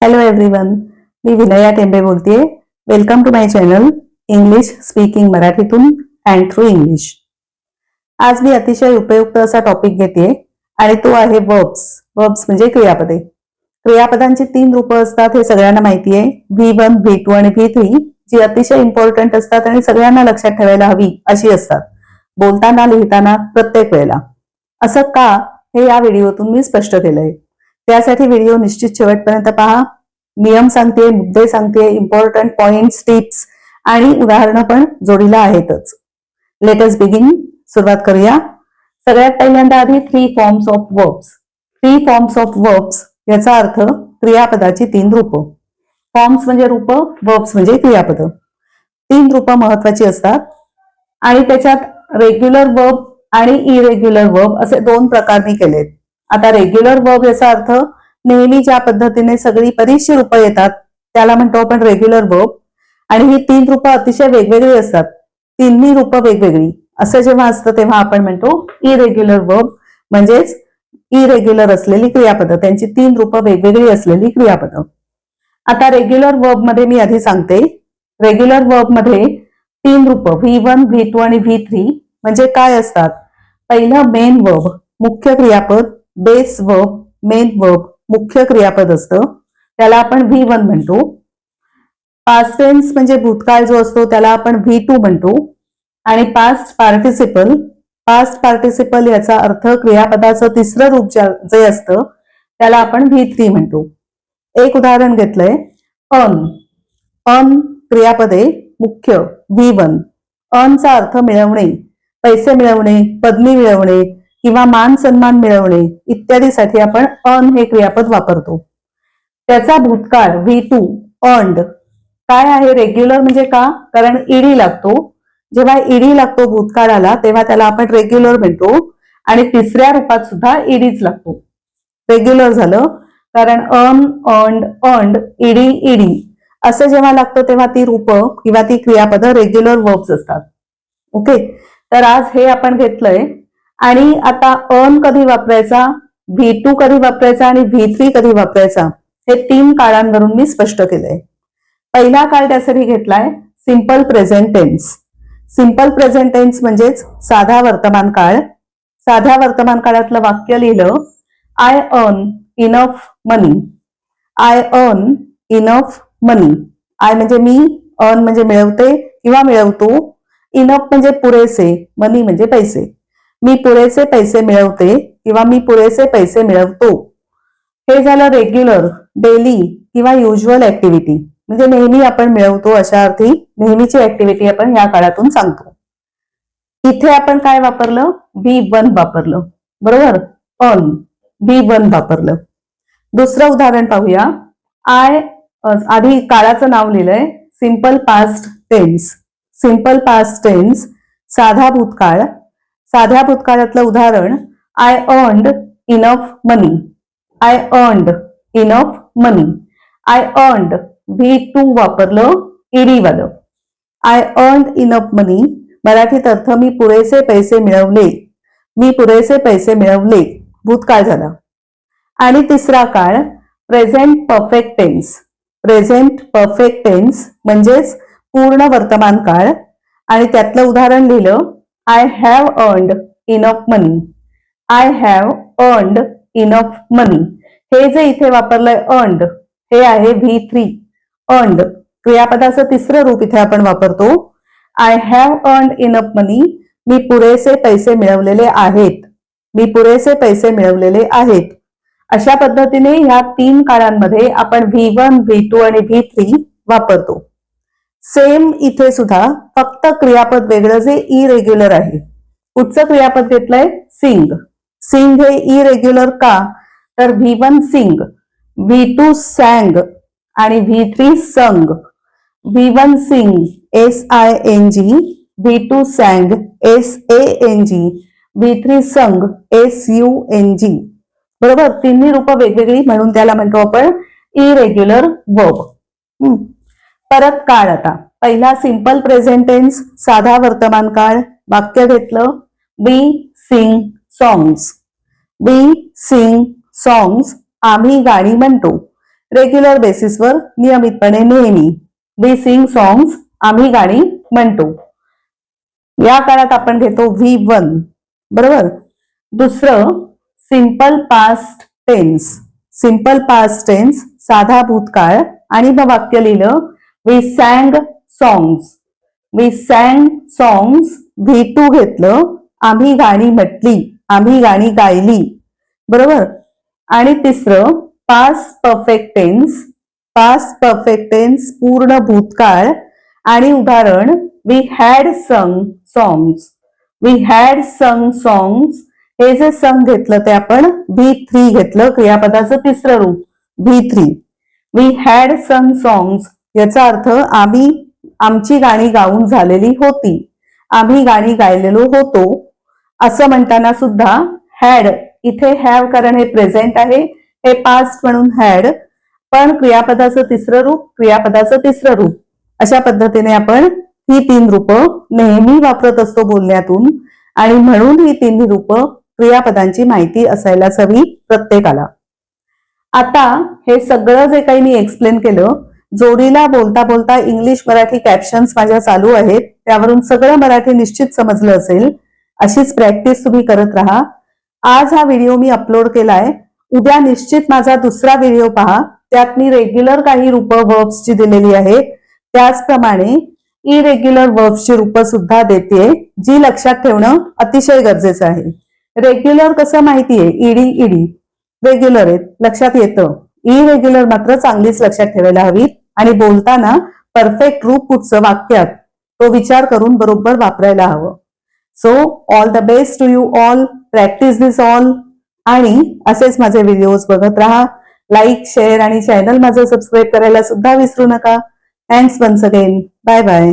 Hello everyone मी विनया टेंबे बोलतेय. Welcome to my channel English speaking मराठीतून अँड थ्रू इंग्लिश आज मी अतिशय उपयुक्त असा टॉपिक घेते आणि तो आहे वर्ब्स वर्ब्स म्हणजे क्रियापदे. क्रियापदांची तीन रूपं असतात हे सगळ्यांना माहिती आहे. व्ही वन व्ही टू आणि व्ही थ्री जी अतिशय इम्पॉर्टंट असतात आणि सगळ्यांना लक्षात ठेवायला हवी अशी असतात. बोलताना लिहिताना प्रत्येक वेळेला. असं का हे या व्हिडिओतून मी स्पष्ट केलंय. त्यासाठी व्हिडिओ निश्चित शेवटपर्यंत पहा. नियम सांगते मुद्दे सांगते इम्पॉर्टंट पॉइंट्स टिप्स आणि उदाहरणं पण जोडीला आहेतच. लेटस बिगिन सुरुवात करूया. सगळ्यात पहिल्यांदा आधी three forms of verbs three forms of verbs याचा अर्थ क्रियापदाची तीन रूप. फॉर्म्स म्हणजे रूप वर्ब्स म्हणजे क्रियापद. तीन रूपं महत्वाची असतात. आणि त्याच्यात रेग्युलर वर्ब आणि इरेग्युलर वर्ब असे दोन प्रकार मी केलेत. आता रेग्युलर वर्ब याचा अर्थ नेहमी ज्या पद्धतीने सगळी बरीचशी रूपं येतात त्याला म्हणतो आपण रेग्युलर वर्ब आणि ही तीन रूपं अतिशय वेगवेगळी असतात. तिन्ही रूपं वेगवेगळी. असं जेव्हा असतं तेव्हा आपण म्हणतो इरेग्युलर वर्ब म्हणजेच इरेग्युलर असलेली क्रियापद. त्यांची तीन रूपं वेगवेगळी असलेली क्रियापद. आता रेग्युलर वर्बमध्ये मी आधी सांगते. रेग्युलर वर्बमध्ये तीन रूपं व्ही वन व्ही टू आणि व्ही थ्री म्हणजे काय असतात? पहिलं मेन वर्ब मुख्य क्रियापद बेस वर्ब मेन वर्ब मुख्य क्रियापद असतं. त्याला आपण व्ही वन म्हणतो. पास्ट टेन्स म्हणजे भूतकाळ जो असतो त्याला आपण व्ही टू म्हणतो. आणि पास्ट पार्टिसिपल पास्ट पार्टिसिपल याचा अर्थ क्रियापदाचं तिसरं रूप जे असतं त्याला आपण व्ही थ्री म्हणतो. एक उदाहरण घेतलंय. अन अन क्रियापदे मुख्य व्ही वन अनचा अर्थ मिळवणे पैसे मिळवणे पदवी मिळवणे किंवा मान सन्मान मिळवणे इत्यादीसाठी आपण अन हे क्रियापद वापरतो. त्याचा भूतकाळ व्ही टू अंड काय आहे? रेग्युलर म्हणजे का? कारण ईडी लागतो. जेव्हा ईडी लागतो भूतकाळाला तेव्हा त्याला आपण रेग्युलर म्हणतो. आणि तिसऱ्या रूपात सुद्धा e ईडीच लागतो. रेग्युलर झालं. कारण अन अंड अंड ईडी ईडी असं जेव्हा लागतं तेव्हा ती रूप किंवा ती क्रियापदं रेग्युलर वर्ब्स असतात. ओके तर आज हे आपण घेतलंय. आणि आता अन कधी वापरायचा? व्ही टू कधी वापरायचा आणि व्ही थ्री कधी वापरायचा? हे तीन काळांवरून मी स्पष्ट केलंय. पहिला काळ त्यासाठी घेतलाय simple present tense simple present tense म्हणजेच साधा वर्तमान काळ. साध्या वर्तमान काळातलं वाक्य लिहिलं I earn enough money I earn enough money I म्हणजे मी अर्न म्हणजे मिळवते किंवा मिळवतो. इनफ म्हणजे पुरेसे मनी म्हणजे पैसे. मी पुरेसे पैसे मिळवते किंवा मी पुरेसे पैसे मिळवतो. हे झालं रेग्युलर डेली किंवा युजल ऍक्टिव्हिटी म्हणजे नेहमी आपण मिळवतो अशा अर्थी नेहमीची ऍक्टिव्हिटी आपण या काळातून सांगतो. इथे आपण काय वापरलं? बी वन वापरलं. बरोबर? अन बी वन वापरलं. दुसरं उदाहरण पाहूया. आय आधी काळाचं नाव लिहिलंय. Simple past tense simple past tense साधा भूतकाळ. साध्या भूतकाळातलं उदाहरण I earned enough money I earned enough money I earned V two वापरलं ED I earned enough money मराठीत अर्थ मी पुरेसे पैसे मिळवले. मी पुरेसे पैसे मिळवले. भूतकाळ झाला. आणि तिसरा काळ present perfect tense present perfect tense म्हणजेच पूर्ण वर्तमान काळ. आणि त्यातलं उदाहरण लिहिलं I have earned enough money I have earned enough money हे जे इथे वापरलंय अर्न्ड हे आहे व्ही थ्री अर्न्ड क्रियापदाचं तिसरं रूप इथे आपण वापरतो. I have earned enough money मी पुरेसे पैसे मिळवलेले आहेत. मी पुरेसे पैसे मिळवलेले आहेत. अशा पद्धतीने ह्या तीन काळांमध्ये आपण व्ही वन व्ही टू आणि व्ही थ्री वापरतो. सेम इथे सुद्धा फक्त क्रियापद वेगळं जे इरेग्युलर आहे. उच्च क्रियापद घेतलंय सिंग सिंग हे इरेग्युलर का? तर V one sing V two sang आणि V three sung V one sing S I N G V two sang S A N G V three sung S U N G बरोबर? तिन्ही रूप वेगवेगळी म्हणून त्याला म्हणतो आपण इरेग्युलर वर्ब परत काळ आता. पहिला सिंपल प्रेझेंट टेन्स साधा वर्तमान काळ वाक्य घेतलं we sing songs we sing songs आम्ही गाणी म्हणतो. रेग्युलर बेसिसवर नियमितपणे नेहमी. वी सिंग सॉंग्स आम्ही गाणी म्हणतो. या काळात आपण घेतो व्ही वन बरोबर? दुसरं simple past tense simple past tense साधा भूतकाळ आणि मग वाक्य लिहिलं we sang songs we sang songs V two घेतलं. आम्ही गाणी म्हटली. आम्ही गाणी गायली. बरोबर? आणि तिसरं past perfect tense past perfect tense पूर्ण भूतकाळ. आणि उदाहरण we had sung songs we had sung songs हे जे संग घेतलं ते आपण व्ही थ्री घेतलं. क्रियापदाचं तिसरं रूप. V three we had sung songs याचा अर्थ आम्ही आमची गाणी गाऊन झालेली होती. आम्ही गाणी गायलेलो होतो. असं म्हणताना सुद्धा हॅड इथे हॅव कारण हे प्रेझेंट आहे. हे पास्ट म्हणून हॅड पण क्रियापदाचं तिसरं रूप क्रियापदाचं तिसरं रूप. अशा पद्धतीने आपण ही तीन रूपं नेहमी वापरत असतो बोलण्यातून. आणि म्हणून ही तिन्ही रूपं क्रियापदांची माहिती असायलाच हवी प्रत्येकाला. आता हे सगळं जे काही मी एक्सप्लेन केलं जोडीला बोलता बोलता इंग्लिश मराठी कॅप्शन्स माझ्या चालू आहेत. त्यावरून सगळं मराठी निश्चित समजलं असेल. अशीच प्रॅक्टिस तुम्ही करत राहा. आज हा व्हिडिओ मी अपलोड केलाय. उद्या निश्चित माझा दुसरा व्हिडिओ पहा. त्यात मी रेग्युलर काही रूप वर्ब्सची दिलेली आहेत त्याचप्रमाणे इरेग्युलर वर्ब्सची रूपं सुद्धा देते जी लक्षात ठेवणं अतिशय गरजेचं आहे. रेग्युलर कसं माहितीये? ईडी ईडी रेग्युलर आहेत. लक्षात येतं. इरेग्युलर मात्र चांगलीच लक्षात ठेवायला हवी आणि बोलताना परफेक्ट रूप कुठचं वाक्यात तो विचार करून बरोबर वापरायला हवं. So all the best to you all practice this all आणि असेच माझे व्हिडिओज बघत राहा. लाईक शेअर आणि चॅनल माझं सबस्क्राईब करायला सुद्धा विसरू नका. Thanks once again bye bye